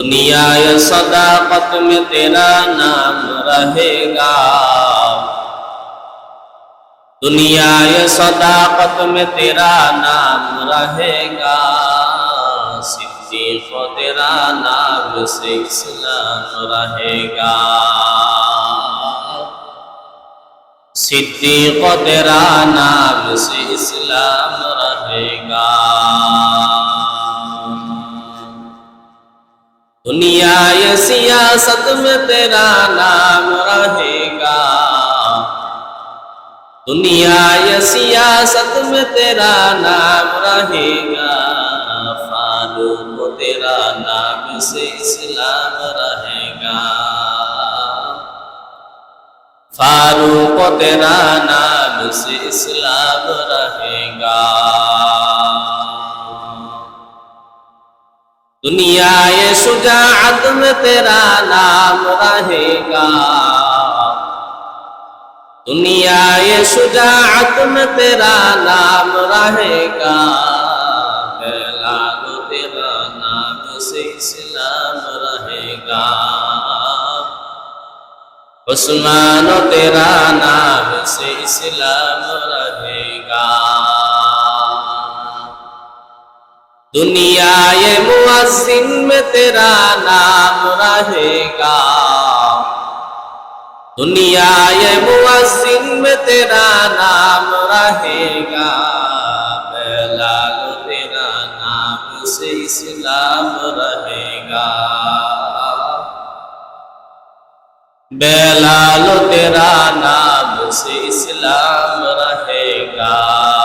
दुनिया सदाकत में तेरा नाम रहेगा। दुनिया सदाकत में तेरा नाम रहेगा। सिद्दीक तेरा नाम से इस्लाम रहेगा। सिद्दीक तेरा नाम से इस्लाम रहेगा। दुनिया ये सियासत में तेरा नाम रहेगा। दुनिया ये सियासत में तेरा नाम रहेगा। फारूक तेरा नाम से इस्लाम रहेगा। फारूक तेरा नाम से इस्लाम रहेगा। दुनिया ये शुजाअत में तेरा नाम रहेगा। दुनिया ये शुजाअत में तेरा नाम रहेगा। लालो तेरा नाम से इस्लाम रहेगा। उस्मान तेरा नाम से इस्लाम रहेगा। दुनिया ये मुअज्जिन में तेरा नाम रहेगा। दुनिया ये मुअज्जिन में तेरा नाम रहेगा। बेलाल तेरा नाम से इस्लाम रहेगा। बेलाल तेरा नाम से इस्लाम रहेगा।